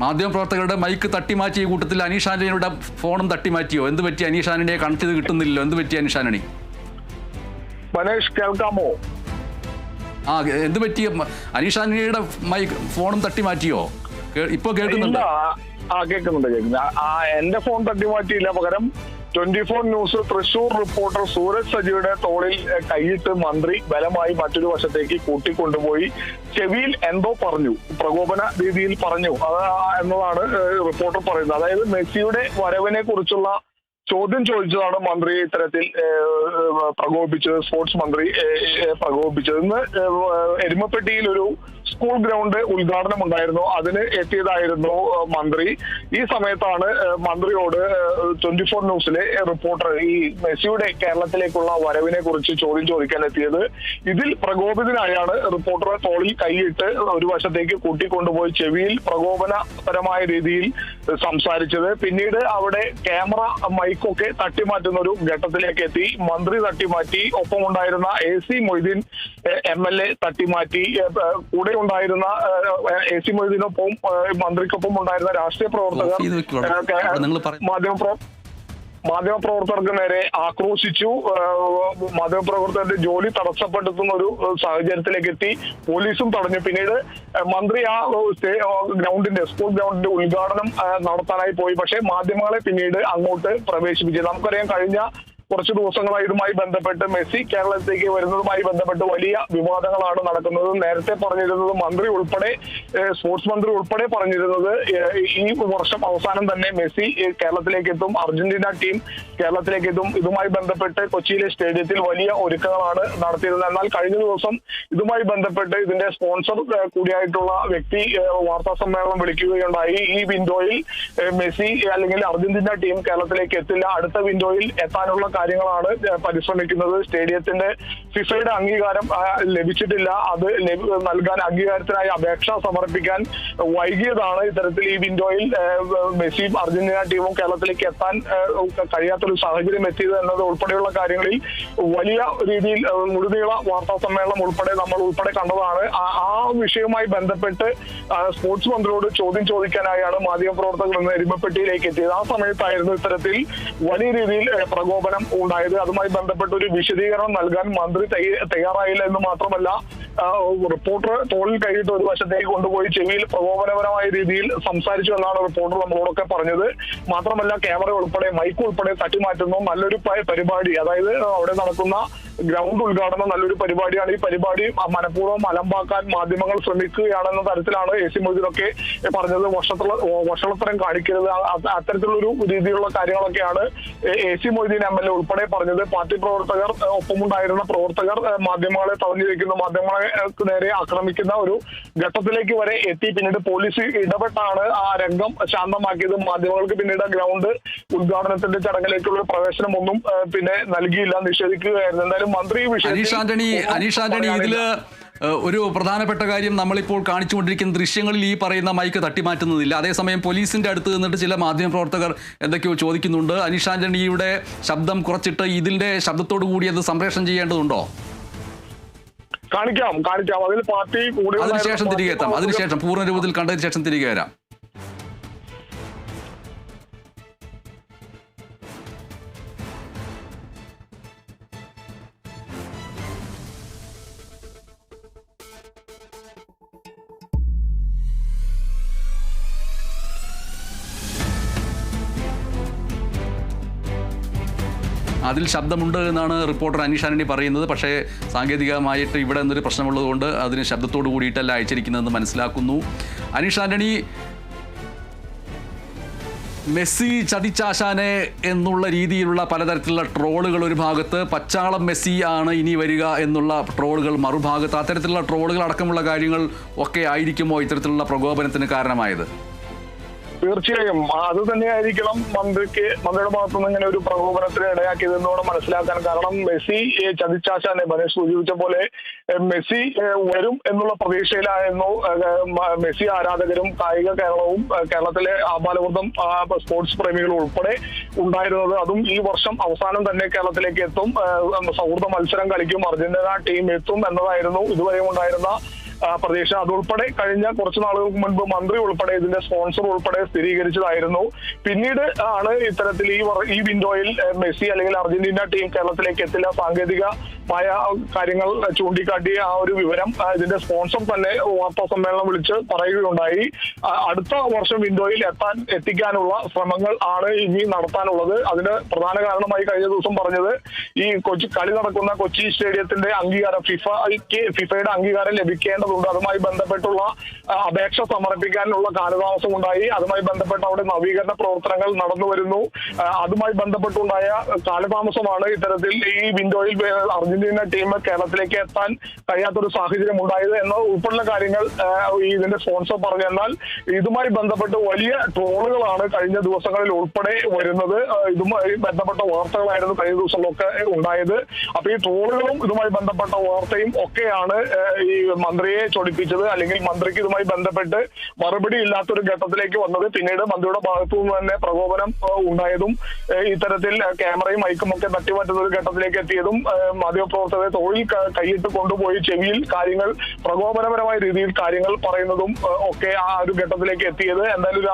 മാധ്യമപ്രവർത്തകരുടെ മൈക്ക് തട്ടിമാറ്റിയ കൂട്ടത്തിൽ അനീഷ് ആന്റണിയുടെ ഫോണും തട്ടിമാറ്റിയോ? എന്ത് പറ്റി അനീഷ് ആന്റണിയെ കണക്ട് ചെയ്ത് കിട്ടുന്നില്ലല്ലോ? എന്ത് പറ്റി അനീഷ് ആന്റണി മനേഷ് കേൾക്കാമോ? ആ എന്ത് പറ്റി? അനീഷ് ആന്റണിയുടെ മൈക്ക് ഫോണും തട്ടിമാറ്റിയോ? ഇപ്പൊ കേൾക്കുന്നുണ്ട്. ആ കേൾക്കുന്നുണ്ട് കേൾക്കുന്നുണ്ട്. ആ എന്റെ ഫോൺ തട്ടിമാറ്റിയില്ല പകരം twenty four news Thrissur reporter Suraj സജിയുടെ തോളിൽ കൈയിട്ട് മന്ത്രി ബലമായി മറ്റൊരു വശത്തേക്ക് കൂട്ടിക്കൊണ്ടുപോയി. ചെവിയിൽ എന്തോ പറഞ്ഞു. പ്രകോപന രീതിയിൽ പറഞ്ഞു. അത് എന്നതാണ് റിപ്പോർട്ടർ പറയുന്നത്. അതായത് മെസ്സിയുടെ വരവിനെ കുറിച്ചുള്ള ചോദ്യം ചോദിച്ചതാണ് മന്ത്രി ഇത്തരത്തിൽ പ്രകോപിച്ചത് സ്പോർട്സ് മന്ത്രി പ്രകോപിപ്പിച്ചത് ഇന്ന് എരുമപ്പെട്ടിയിൽ ഒരു സ്കൂൾ ഗ്രൗണ്ട് ഉദ്ഘാടനം ഉണ്ടായിരുന്നു അതിന് എത്തിയതായിരുന്നു മന്ത്രി. ഈ സമയത്താണ് മന്ത്രിയോട് ട്വന്റി ഫോർ ന്യൂസിലെ റിപ്പോർട്ടർ ഈ മെസ്സിയുടെ കേരളത്തിലേക്കുള്ള വരവിനെ കുറിച്ച് ചോദ്യം ചോദിക്കാൻ എത്തിയത്. ഇതിൽ പ്രകോപിതനായാണ് റിപ്പോർട്ടർ തോളിൽ കൈയിട്ട് ഒരു വശത്തേക്ക് കൂട്ടിക്കൊണ്ടുപോയി ചെവിയിൽ പ്രകോപനപരമായ രീതിയിൽ സംസാരിച്ചത്. പിന്നീട് അവിടെ ക്യാമറ മൈക്കൊക്കെ തട്ടിമാറ്റുന്ന ഒരു ഘട്ടത്തിലേക്ക് എത്തി. മന്ത്രി തട്ടിമാറ്റി ഒപ്പം ഉണ്ടായിരുന്ന A C Moideen M L A തട്ടിമാറ്റി കൂടെ ഉണ്ടായിരുന്ന എ സി മൊയ്തീനൊപ്പം മന്ത്രിക്കൊപ്പം ഉണ്ടായിരുന്ന രാഷ്ട്രീയ പ്രവർത്തകർ ഓഫ് മാധ്യമപ്രവർത്തകർക്ക് നേരെ ആക്രോശിച്ചു മാധ്യമപ്രവർത്തകരുടെ ജോലി തടസ്സപ്പെടുത്തുന്ന ഒരു സാഹചര്യത്തിലേക്ക് എത്തി പോലീസും തടഞ്ഞു. പിന്നീട് മന്ത്രി ആ ഗ്രൗണ്ടിന്റെ സ്കൂൾ ഗ്രൗണ്ടിന്റെ ഉദ്ഘാടനം നടത്താനായി പോയി. പക്ഷേ മാധ്യമങ്ങളെ പിന്നീട് അങ്ങോട്ട് പ്രവേശിപ്പിച്ചു. നമുക്കറിയാം കഴിഞ്ഞ കുറച്ച് ദിവസങ്ങളായി ഇതുമായി ബന്ധപ്പെട്ട് മെസ്സി കേരളത്തിലേക്ക് വരുന്നതുമായി ബന്ധപ്പെട്ട് വലിയ വിവാദങ്ങളാണ് നടക്കുന്നത്. നേരത്തെ പറഞ്ഞിരുന്നത് മന്ത്രി ഉൾപ്പെടെ സ്പോർട്സ് മന്ത്രി ഉൾപ്പെടെ പറഞ്ഞിരുന്നത് ഈ വർഷം അവസാനം തന്നെ മെസ്സി കേരളത്തിലേക്ക് എത്തും അർജന്റീന ടീം കേരളത്തിലേക്ക് എത്തും ഇതുമായി ബന്ധപ്പെട്ട് കൊച്ചിയിലെ സ്റ്റേഡിയത്തിൽ വലിയ ഒരുക്കങ്ങളാണ് നടത്തിയിരുന്നത്. എന്നാൽ കഴിഞ്ഞ ദിവസം ഇതുമായി ബന്ധപ്പെട്ട് ഇതിന്റെ സ്പോൺസർ കൂടിയായിട്ടുള്ള വ്യക്തി വാർത്താ സമ്മേളനം വിളിക്കുകയുണ്ടായി. ഈ വിൻഡോയിൽ മെസ്സി അല്ലെങ്കിൽ അർജന്റീന ടീം കേരളത്തിലേക്ക് എത്തില്ല. അടുത്ത വിൻഡോയിൽ എത്താനുള്ള കാര്യങ്ങളാണ് പരിശ്രമിക്കുന്നത്. സ്റ്റേഡിയത്തിന്റെ ഫിഫയുടെ അംഗീകാരം ലഭിച്ചിട്ടില്ല. അത് നൽകാൻ അംഗീകാരത്തിനായി അപേക്ഷ സമർപ്പിക്കാൻ വൈകിയതാണ് ഇത്തരത്തിൽ ഈ വിൻഡോയിൽ മെസ്സിയും അർജന്റീന ടീമും കേരളത്തിലേക്ക് എത്താൻ കഴിയാത്തൊരു സാഹചര്യം എത്തിയത് എന്നത് ഉൾപ്പെടെയുള്ള കാര്യങ്ങളിൽ വലിയ രീതിയിൽ മുഴുനീള വാർത്താ സമ്മേളനം ഉൾപ്പെടെ നമ്മൾ ഉൾപ്പെടെ കണ്ടതാണ്. ആ- വിഷയവുമായി ബന്ധപ്പെട്ട് സ്പോർട്സ് മന്ത്രിയോട് ചോദ്യം ചോദിക്കാനായാണ് മാധ്യമപ്രവർത്തകർ ഇന്ന് എരുമപ്പെട്ടിയിലേക്ക് എത്തിയത്. ആ സമയത്തായിരുന്നു ഇത്തരത്തിൽ വലിയ രീതിയിൽ പ്രകോപനം ഉണ്ടായത്. അതുമായി ബന്ധപ്പെട്ട് ഒരു വിശദീകരണം നൽകാൻ മന്ത്രി തയ്യ- തയ്യാറായില്ല എന്ന് മാത്രമല്ല റിപ്പോർട്ടർ തോളിൽ കൈയിട്ട് ഒരു വശത്തേക്ക് കൊണ്ടുപോയി ചെവിയിൽ പ്രകോപനപരമായ രീതിയിൽ സംസാരിച്ചു എന്നാണ് റിപ്പോർട്ടർ നമ്മളോടൊക്കെ പറഞ്ഞത്. മാത്രമല്ല ക്യാമറ ഉൾപ്പെടെ മൈക്ക് ഉൾപ്പെടെ തട്ടിമാറ്റുന്നു. നല്ലൊരു പരിപാടി. അതായത് അവിടെ നടക്കുന്ന ഗ്രൗണ്ട് ഉദ്ഘാടനം നല്ലൊരു പരിപാടിയാണ്. ഈ പരിപാടി മനഃപൂർവം അലമ്പാക്കാൻ മാധ്യമങ്ങൾ ശ്രമിക്കുകയാണെന്ന തരത്തിലാണ് എ സി മൊയ്തീനൊക്കെ പറഞ്ഞത്. വർഷത്തുള്ള വഷളത്തരം കാണിക്കരുത്. അത്തരത്തിലുള്ളൊരു രീതിയിലുള്ള കാര്യങ്ങളൊക്കെയാണ് A C Moideen M L A ഉൾപ്പെടെ പറഞ്ഞത്. പാർട്ടി പ്രവർത്തകർ ഒപ്പമുണ്ടായിരുന്ന പ്രവർത്തകർ മാധ്യമങ്ങളെ തടഞ്ഞു വയ്ക്കുന്ന മാധ്യമങ്ങളെ നേരെ ആക്രമിക്കുന്ന ഒരു ഘട്ടത്തിലേക്ക് വരെ എത്തി. പിന്നീട് പോലീസ് ഇടപെട്ടാണ് ആ രംഗം ശാന്തമാക്കിയത്. മാധ്യമങ്ങൾക്ക് പിന്നീട് ഗ്രൗണ്ട് ഉദ്ഘാടനത്തിന്റെ ചടങ്ങിലേക്കുള്ള പ്രവേശനം ഒന്നും പിന്നെ നൽകിയില്ല. നിഷേധിക്കുകയായിരുന്നു. എന്തായാലും മന്ത്രി അനീഷ് ആന്റണി അനീഷ് ആന്റണി ഇതിൽ ഒരു പ്രധാനപ്പെട്ട കാര്യം നമ്മളിപ്പോൾ കാണിച്ചുകൊണ്ടിരിക്കുന്ന ദൃശ്യങ്ങളിൽ ഈ പറയുന്ന മൈക്ക് തട്ടിമാറ്റുന്നതില്ല. അതേസമയം പോലീസിന്റെ അടുത്ത് നിന്നിട്ട് ചില മാധ്യമപ്രവർത്തകർ എന്തൊക്കെയോ ചോദിക്കുന്നുണ്ട്. അനീഷ് ആന്റണിയുടെ ശബ്ദം കുറച്ചിട്ട് ഇതിന്റെ ശബ്ദത്തോടു കൂടി അത് സംപ്രേഷണം ചെയ്യേണ്ടതുണ്ടോ? കാണിക്കാം കാണിക്കാം. അതിൽ പാർട്ടി കൂടെ അതിനുശേഷം തിരികെ എത്താം. അതിനുശേഷം പൂർണ രൂപത്തിൽ കണ്ടതിന് ശേഷം തിരികെ വരാം. അതിൽ ശബ്ദമുണ്ട് എന്നാണ് റിപ്പോർട്ടർ അനീഷ് ആന്റണി പറയുന്നത്. പക്ഷേ സാങ്കേതികമായിട്ട് ഇവിടെ നിന്നൊരു പ്രശ്നമുള്ളതുകൊണ്ട് അതിന് ശബ്ദത്തോട് കൂടിയിട്ടല്ല അയച്ചിരിക്കുന്നതെന്ന് മനസ്സിലാക്കുന്നു. അനീഷ് ആന്റണി മെസ്സി ചതിച്ചാശാനെ എന്നുള്ള രീതിയിലുള്ള പലതരത്തിലുള്ള ട്രോളുകൾ ഒരു ഭാഗത്ത് പച്ചാളം മെസ്സി ആണ് ഇനി വരിക എന്നുള്ള ട്രോളുകൾ മറുഭാഗത്ത് അത്തരത്തിലുള്ള ട്രോളുകൾ അടക്കമുള്ള കാര്യങ്ങൾ ഒക്കെ ആയിരിക്കുമോ ഇത്തരത്തിലുള്ള പ്രകോപനത്തിന് കാരണമായത്? തീർച്ചയായും. അത് തന്നെയായിരിക്കണം മന്ത്രിക്ക് മന്ത്രിയുടെ ഭാഗത്തു നിന്ന് ഇങ്ങനെ ഒരു പ്രകോപനത്തിന് ഇടയാക്കിയതെന്നോട് മനസ്സിലാക്കാൻ. കാരണം മെസ്സി ചതിച്ചാശ ചതിച്ചാശാനെ മനേഷ് സൂചിപ്പിച്ച പോലെ മെസ്സി വരും എന്നുള്ള പ്രതീക്ഷയിലായിരുന്നു മെസ്സി ആരാധകരും കായിക കേരളവും കേരളത്തിലെ ആബാലവൃദ്ധം സ്പോർട്സ് പ്രേമികളും ഉൾപ്പെടെ ഉണ്ടായിരുന്നത്. അതും ഈ വർഷം അവസാനം തന്നെ കേരളത്തിലേക്ക് എത്തും. സൗഹൃദ മത്സരം കളിക്കും. അർജന്റീന ടീം എത്തും എന്നതായിരുന്നു ഇതുവരെയും ഉണ്ടായിരുന്ന പ്രതീക്ഷ. അതുൾപ്പെടെ കഴിഞ്ഞ കുറച്ച് നാളുകൾക്ക് മുൻപ് മന്ത്രി ഉൾപ്പെടെ ഇതിന്റെ സ്പോൺസർ ഉൾപ്പെടെ സ്ഥിരീകരിച്ചതായിരുന്നു. പിന്നീട് ആണ് ഇത്തരത്തിൽ ഈ ഈ വിൻഡോയിൽ മെസ്സി അല്ലെങ്കിൽ അർജന്റീന ടീം കേരളത്തിലേക്ക് എത്തില്ല. സാങ്കേതികമായ കാര്യങ്ങൾ ചൂണ്ടിക്കാട്ടി ആ ഒരു വിവരം ഇതിന്റെ സ്പോൺസർ തന്നെ വാർത്താ സമ്മേളനം വിളിച്ച് പറയുകയുണ്ടായി. അടുത്ത വർഷം വിൻഡോയിൽ എത്താൻ എത്തിക്കാനുള്ള ശ്രമങ്ങൾ ആണ് ഇനി നടത്താനുള്ളത്. അതിന് പ്രധാന കാരണമായി കഴിഞ്ഞ ദിവസം പറഞ്ഞത് ഈ കൊച്ചി കളി നടക്കുന്ന കൊച്ചി സ്റ്റേഡിയത്തിന്റെ അംഗീകാരം ഫിഫയ്ക്ക് ഫിഫയുടെ അംഗീകാരം ലഭിക്കേണ്ടതുണ്ട്. അതുമായി ബന്ധപ്പെട്ടുള്ള അപേക്ഷ സമർപ്പിക്കാനുള്ള കാലതാമസം ഉണ്ടായി. അതുമായി ബന്ധപ്പെട്ട് അവിടെ നവീകരണ പ്രവർത്തനങ്ങൾ നടന്നു വരുന്നു. അതുമായി ബന്ധപ്പെട്ടുണ്ടായ കാലതാമസമാണ് ഇത്തരത്തിൽ ഈ വിൻഡോയിൽ വേ- അർജന്റീന ടീം കേരളത്തിലേക്ക് എത്താൻ കഴിയാത്തൊരു സാഹചര്യം ഉണ്ടായത് എന്ന ഉൾപ്പെടെയുള്ള കാര്യങ്ങൾ ഇതിന്റെ സ്പോൺസർ പറഞ്ഞു. എന്നാൽ ഇതുമായി ബന്ധപ്പെട്ട് വലിയ ട്രോളുകളാണ് കഴിഞ്ഞ ദിവസങ്ങളിൽ ഉൾപ്പെടെ വരുന്നത്. ഇതുമായി ബന്ധപ്പെട്ട വാർത്തകളായിരുന്നു കഴിഞ്ഞ ദിവസങ്ങളൊക്കെ ഉണ്ടായത്. അപ്പൊ ഈ ട്രോളുകളും ഇതുമായി ബന്ധപ്പെട്ട വാർത്തയും ഒക്കെയാണ് ഈ മന്ത്രിയെ ചൊടിപ്പിച്ചത്. അല്ലെങ്കിൽ മന്ത്രിക്ക് ഇതുമായി ബന്ധപ്പെട്ട് മറുപടി ഇല്ലാത്തൊരു ഘട്ടത്തിലേക്ക് വന്നത് പിന്നീട് മന്ത്രിയുടെ ഭാഗത്തു നിന്ന് തന്നെ പ്രകോപനം ഉണ്ടായതും ഇത്തരത്തിൽ ക്യാമറയും മൈക്കും ഒക്കെ തട്ടിമാറ്റുന്ന ഒരു ഘട്ടത്തിലേക്ക് എത്തിയതും ആ, മാധ്യമപ്രവർത്തകരെ തൊഴിൽ ക- കൈയിട്ട് കൊണ്ടുപോയി ചെവിയിൽ കാര്യങ്ങൾ പ്രകോപനപരമായ രീതിയിൽ കാര്യങ്ങൾ പറയുന്നതും ഒക്കെ ആ ഒരു ഘട്ടത്തിലേക്ക് എത്തിയത്. എന്തായാലും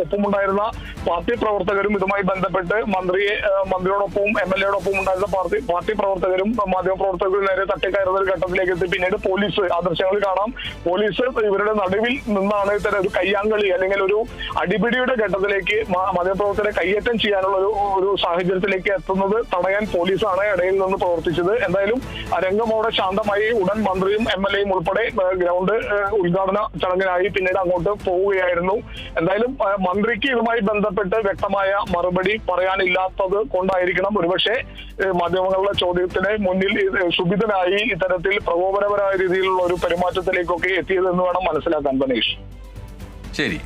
ഒപ്പമുണ്ടായിരുന്ന പാർട്ടി പ്രവർത്തകരും ഇതുമായി ബന്ധപ്പെട്ട് മന്ത്രിയെ മന്ത്രിയോടൊപ്പം എം എൽ എയോടൊപ്പം ഉണ്ടായിരുന്ന പാർട്ടി പാർട്ടി പ്രവർത്തകരും മാധ്യമപ്രവർത്തകരും നേരെ തട്ടിക്കയറുന്ന ഒരു ഘട്ടത്തിലേക്ക് എത്തി പിന്നീട് പോലീസ് ആ ദൃശ്യങ്ങൾ കാണാം. പോലീസ് ഇവരുടെ നടുവിൽ നിന്നാണ് ഇത്തരം ഒരു കയ്യാങ്കളി അല്ലെങ്കിൽ ഒരു അടിപിടിയുടെ ഘട്ടത്തിലേക്ക് മാധ്യമപ്രവർത്തകരെ കയ്യേറ്റം ചെയ്യാനുള്ള ഒരു ഒരു സാഹചര്യത്തിലേക്ക് എത്തുന്നത് തടയാൻ പോലീസാണ് ഇടയിൽ നിന്ന് പ്രവർത്തിച്ചത്. എന്തായാലും രംഗം അവിടെ ശാന്തമായി ഉടൻ മന്ത്രിയും എം എൽ എയും ഉൾപ്പെടെ ഗ്രൗണ്ട് ഉദ്ഘാടന ചടങ്ങിനായി പിന്നീട് അങ്ങോട്ട് പോവുകയായിരുന്നു. എന്തായാലും മന്ത്രിക്ക് ഇതുമായി ബന്ധപ്പെട്ട് വ്യക്തമായ മറുപടി പറയാനില്ലാത്തത് കൊണ്ടായിരിക്കണം. ഒരുപക്ഷെ മാധ്യമങ്ങളുടെ ചോദ്യത്തിന് മുന്നിൽ ശുഭിതനായി ഇത്തരത്തിൽ പ്രകോപനപരമായ രീതിയിലുള്ള ഒരു പെരുമാറ്റത്തിലേക്കൊക്കെ എത്തിയതെന്ന് വേണം മനസ്സിലാക്കാൻ ഗണേഷ് ശരി.